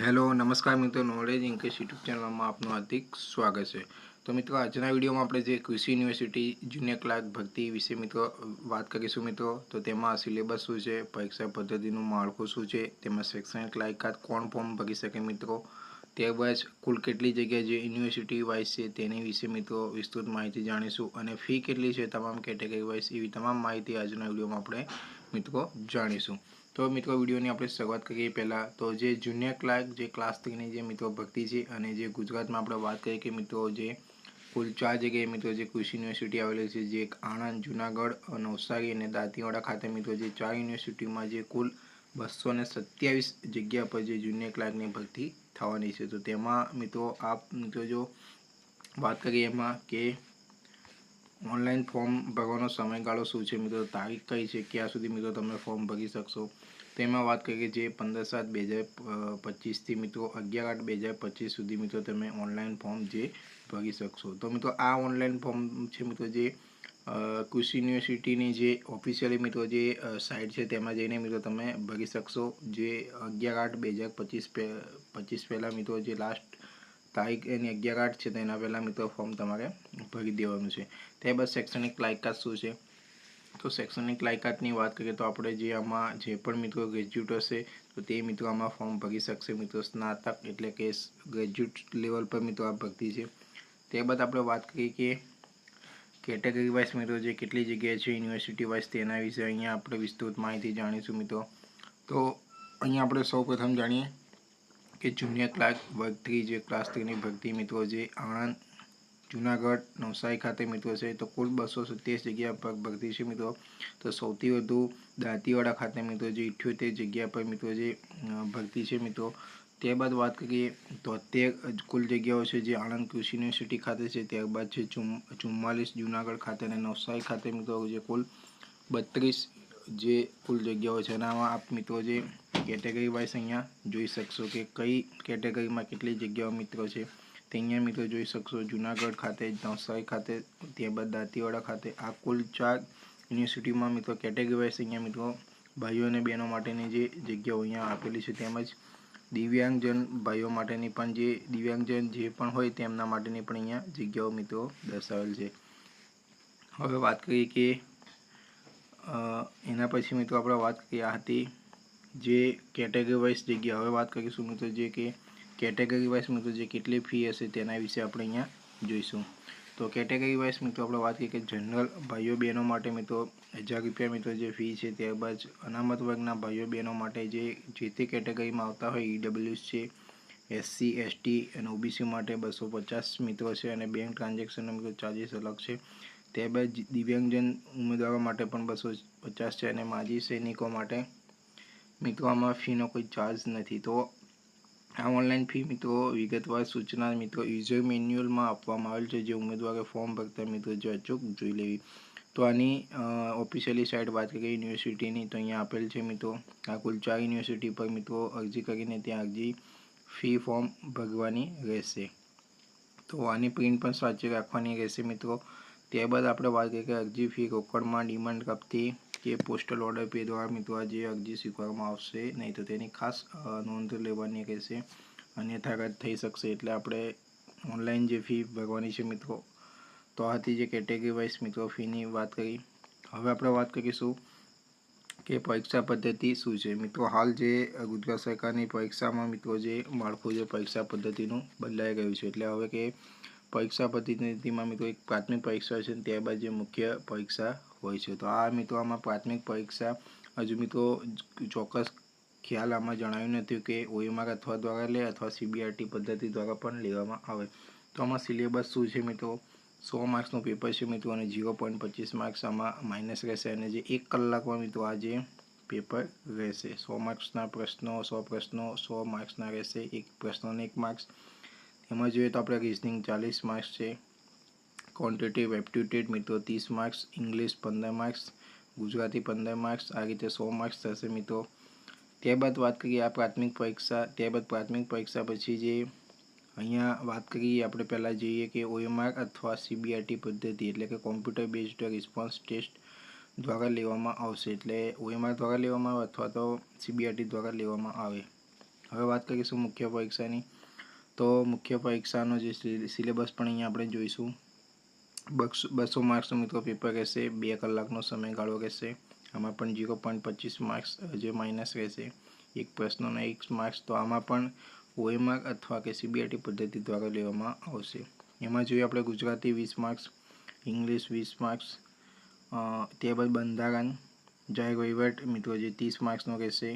Hello, નમસ્કાર મિત્રો knowledge ઇન્કેશ YouTube ચેનલમાં આપનું હાર્દિક સ્વાગત છે. તો મિત્રો, આજના વિડીયોમાં આપણે જે કૃષિ યુનિવર્સિટી જુનિયર ક્લાર્ક ભરતી વિશે મિત્રો વાત કરીશું મિત્રો. તો તેમાં સિલેબસ શું છે, પરીક્ષા પદ્ધતિનું માળખું શું છે, તેમાં શૈક્ષણિક લાયકાત કોણ ફોર્મ ભરી શકે મિત્રો ત્યારબાદ કુલ કેટલી જગ્યાએ જે યુનિવર્સિટી વાઇઝ છે તેની વિશે મિત્રો વિસ્તૃત માહિતી જાણીશું અને ફી કેટલી છે, તમામ કેટેગરી વાઇઝ એવી તમામ માહિતી આજના વિડીયોમાં આપણે મિત્રો જાણીશું. તો મિત્રો, વિડીયોની આપણે શરૂઆત કરીએ પહેલાં. તો જે જુનિયર ક્લાર્ક જે ક્લાસ થ્રીની જે મિત્રો ભરતી છે અને જે ગુજરાતમાં આપણે વાત કરીએ કે મિત્રો, જે કુલ ચાર જગ્યાએ મિત્રો જે કૃષિ યુનિવર્સિટી આવેલી છે, જે આણંદ, જુનાગઢ નવસારી અને દાંતીવાડા ખાતે મિત્રો જે ચાર યુનિવર્સિટીમાં જે કુલ બસો ને સત્યાવીસ જગ્યા પર જે જુનિયર ક્લાર્કની ભરતી થવાની છે. તો તેમાં મિત્રો, આપ મિત્રો જો વાત કરીએ એમાં કે ઓનલાઈન ફોર્મ ભરવાનો સમયગાળો શું છે મિત્રો? તારીખ કઈ છે? ક્યાં સુધી મિત્રો તમે ફોર્મ ભરી શકશો? તેમાં વાત કરીએ જે પંદર સાત બે હજાર પચીસથી મિત્રો અગિયાર આઠ બે હજાર પચીસ સુધી મિત્રો તમે ઓનલાઈન ફોર્મ જે ભરી શકશો. તો મિત્રો આ ઓનલાઈન ફોર્મ છે મિત્રો જે કૃષિ યુનિવર્સિટીની જે ઓફિશિયલી મિત્રો જે સાઇટ છે તેમાં જઈને મિત્રો તમે ભરી શકશો. જે અગિયાર આઠ બે હજાર પચીસ પચીસ પહેલાં મિત્રો જે લાસ્ટ તારીખ એની અગિયાર આઠ છે એના પહેલાં મિત્રો ફોર્મ તમારે ભરી દેવાનું છે. ત્યારબાદ શૈક્ષણિક લાયકાત શું છે? તો શૈક્ષણિક લાયકાતની વાત કરીએ તો આપણે જે આમાં જે પણ મિત્રો ગ્રેજ્યુએટ હશે, તો તે મિત્રો આમાં ફોર્મ ભરી શકશે. મિત્રો સ્નાતક એટલે કે ગ્રેજ્યુએટ લેવલ પર મિત્રો આ ભરતી છે. ત્યારબાદ આપણે વાત કરીએ કે કેટેગરી વાઇઝ મિત્રો જે કેટલી જગ્યાએ છે યુનિવર્સિટી વાઇઝ તેના વિશે અહીંયા આપણે વિસ્તૃત માહિતી જાણીશું મિત્રો. તો અહીંયા આપણે સૌ પ્રથમ જાણીએ કે જુનિયર ક્લાર્ક વર્ગ થ્રી જે ક્લાસ થ્રીની ભરતી મિત્રો જે આણંદ, જુનાગઢ, નવસારી ખાતે મિત્રો છે, તો કુલ બસો સત્યાવીસ જગ્યા પર ભરતી છે મિત્રો. તો સૌથી વધુ દાંતીવાડા ખાતે મિત્રો જે ઇઠ્યોતેર જગ્યા પર મિત્રો જે ભરતી છે મિત્રો. ત્યારબાદ વાત કરીએ તો તેર કુલ જગ્યાઓ છે જે આણંદ કૃષિ યુનિવર્સિટી ખાતે છે. ત્યારબાદ છે ચુમ્માલીસ જુનાગઢ ખાતે અને નવસારી ખાતે મિત્રો જે કુલ બત્રીસ જે કુલ જગ્યાઓ છે. એનામાં આપ મિત્રો જે કેટેગરી વાઇઝ અહીંયા જોઈ શકશો કે કઈ કેટેગરીમાં કેટલી જગ્યાઓ મિત્રો છે. તે અહીંયા મિત્રો જોઈ શકશો. જુનાગઢ ખાતે નવસારી ખાતે, ત્યારબાદ દાંતીવાડા ખાતે. આ કુલ ચાર યુનિવર્સિટીમાં મિત્રો કેટેગરી વાઇઝ અહીંયા મિત્રો ભાઈઓ અને બહેનો માટેની જે જગ્યાઓ અહીંયા આપેલી છે તેમજ દિવ્યાંગજન ભાઈઓ માટેની પણ જે દિવ્યાંગજન જે પણ હોય તેમના માટેની પણ અહીંયા જગ્યાઓ મિત્રો દર્શાવેલ છે. હવે વાત કરીએ કે એના પછી મિત્રો આપણે વાત કરી હતી જે કેટેગરી વાઇઝ જગ્યા, હવે વાત કરીશું મિત્રો જે કે કેટેગરી વાઇઝ મિત્રો જે કેટલી ફી હશે તેના વિશે આપણે અહીંયા જોઈશું. તો કેટેગરી વાઇઝ મિત્રો આપણે વાત કરીએ કે જનરલ ભાઈઓ બહેનો માટે મિત્રો, હજાર રૂપિયા મિત્રો જે ફી છે ત્યારબાદ અનામત વર્ગના ભાઈઓ બહેનો માટે જે જે તે કેટેગરીમાં આવતા હોય ઈડબ્લ્યુએસ છે એસસી એસટી અને ઓબીસી માટે બસો પચાસ મિત્રો છે અને બેંક ટ્રાન્ઝેક્શનનો મિત્રો ચાર્જીસ અલગ છે. ત્યારબાદ દિવ્યાંગજન ઉમેદવારો માટે પણ બસો પચાસ છે અને માજી સૈનિકો માટે મિત્રો, આમાં ફીનો કોઈ ચાર્જ નથી. તો આ ઓનલાઈન ફી મિત્રો, વિગતવાર સૂચના મિત્રો યુઝર મેન્યુઅલમાં આપવામાં આવેલ છે. જે ઉમેદવારે ફોર્મ ભરતા મિત્રો જો અચૂક જોઈ લેવી. તો આની ઓફિશિયલી સાઇટ વાત કરીએ યુનિવર્સિટીની તો અહીંયા આપેલ છે મિત્રો, આ કુલ ચાર યુનિવર્સિટી પર મિત્રો અરજી કરીને ત્યાં અરજી ફી ફોર્મ ભરવાની રહેશે. તો આની પ્રિન્ટ પણ સાચી રાખવાની રહેશે મિત્રો. ત્યારબાદ આપણે વાત કરીએ કે અરજી ફી રોકડમાં ડિમાન્ડ કાપતી કે પોસ્ટલ ઓર્ડર પે દ્વારા મિત્રો જે અરજી સ્વીકારવામાં આવશે નહીં તો તેની ખાસ નોંધ લેવાની રહેશે અન્યથા રદ થઈ શકશે. એટલે આપણે ઓનલાઈન જે ફી ભરવાની છે મિત્રો, તો આથી જે કેટેગરી વાઇઝ મિત્રો ફીની વાત કરી. હવે આપણે વાત કરીશું કે પરીક્ષા પદ્ધતિ શું છે. મિત્રો, હાલ જે ગુજરાત સરકારની પરીક્ષામાં મિત્રો જે માળખું જે પરીક્ષા પદ્ધતિનું બદલાઈ ગયું છે. એટલે હવે કે પરીક્ષા પદ્ધતિમાં મિત્રો એક પ્રાથમિક પરીક્ષા છે ત્યારબાદ જે મુખ્ય પરીક્ષા હોય છે. તો આ મિત્રો આમાં પ્રાથમિક પરીક્ષા હજુ મિત્રો ચોક્કસ ખ્યાલ આમાં જણાવ્યું નથી કે ઓએમઆર અથવા દ્વારા લે અથવા સીબીઆરટી પદ્ધતિ દ્વારા પણ લેવામાં આવે. તો આમાં સિલેબસ શું છે મિત્રો? સો માર્ક્સનું પેપર છે મિત્રો અને ઝીરો પોઈન્ટ પચીસ માર્ક્સ આમાં માઇનસ રહેશે અને જે એક કલાકમાં મિત્રો આ જે પેપર રહેશે. સો માર્ક્સના પ્રશ્નો, સો પ્રશ્નો, સો માર્ક્સના રહેશે, એક પ્રશ્નોને એક માર્ક્સ. એમાં જોઈએ તો આપણે રિઝનિંગ ચાલીસ માર્ક્સ છે. ક્વોન્ટિટિવ એપ્ટિટ્યૂડ મિત્રો, ત્રીસ માર્ક્સ ઇંગ્લિશ પંદર માર્ક્સ ગુજરાતી પંદર માર્ક્સ આ રીતે સો માર્ક્સ થશે, મિત્રો. ત્યારબાદ વાત કરીએ આ પ્રાથમિક પરીક્ષા, ત્યારબાદ પ્રાથમિક પરીક્ષા પછી જે અહીંયા વાત કરીએ, આપણે પહેલાં જોઈએ કે ઓએમઆર અથવા સીબીઆરટી પદ્ધતિ, એટલે કે કોમ્પ્યુટર બેઝડ રિસ્પોન્સ ટેસ્ટ દ્વારા લેવામાં આવશે. એટલે ઓએમઆર દ્વારા લેવામાં આવે અથવા તો સીબીઆરટી દ્વારા લેવામાં આવે. હવે વાત કરીશું મુખ્ય પરીક્ષાની. તો મુખ્ય પરીક્ષાનો જે સિલેબસ પણ અહીંયા આપણે જોઈશું. બસો બસો માર્ક્સનું મિત્રો પેપર રહેશે, બે કલાકનો સમયગાળો રહેશે, આમાં પણ ઝીરો પોઈન્ટ પચીસ માર્ક્સ હજુ માઇનસ રહેશે. એક પ્રશ્નોના એક માર્ક્સ તો આમાં પણ ઓએમઆર અથવા કે સીબીઆઈટી પદ્ધતિ દ્વારા લેવામાં આવશે. એમાં જોઈએ આપણે ગુજરાતી વીસ માર્ક્સ ઇંગ્લિશ વીસ માર્ક્સ ત્યારબાદ બંધારણ જાહેર વહીવટ મિત્રો જે ત્રીસ માર્ક્સનો રહેશે,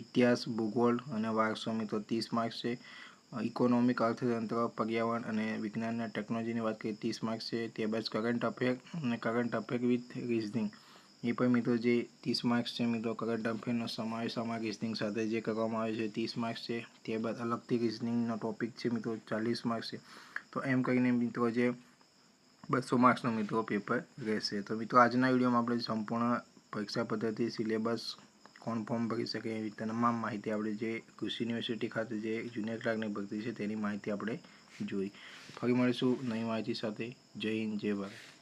ઇતિહાસ, ભૂગોળ અને વારસો મિત્રો ત્રીસ માર્ક્સ છે. ઇકોનોમિક અર્થતંત્ર, પર્યાવરણ અને વિજ્ઞાન અને ટેકનોલોજીની વાત કરીએ, ત્રીસ માર્ક્સ છે. ત્યારબાદ કરંટ અફેર અને કરંટ અફેર વિથ રિઝનિંગ એ પણ મિત્રો જે ત્રીસ માર્ક્સ છે મિત્રો કરંટ અફેરનો સમાવેશ આમાં રિઝનિંગ સાથે જે કરવામાં આવે છે, ત્રીસ માર્ક્સ છે. ત્યારબાદ અલગથી રિઝનિંગનો ટોપિક છે મિત્રો, ચાલીસ માર્ક્સ છે. તો એમ કરીને મિત્રો જે બસો માર્ક્સનો મિત્રો પેપર રહેશે. તો મિત્રો આજના વિડીયોમાં આપણે સંપૂર્ણ પરીક્ષા પદ્ધતિ સિલેબસ કોણ ફોર્મ ભરી શકે એવી તમામ માહિતી આપણે જે કૃષિ યુનિવર્સિટી ખાતે જે જુનિયર ક્લાર્કની ભરતી છે તેની માહિતી આપણે જોઈ. ફરી મળીશું નવી માહિતી સાથે. જય હિન્દ, જય ભારત.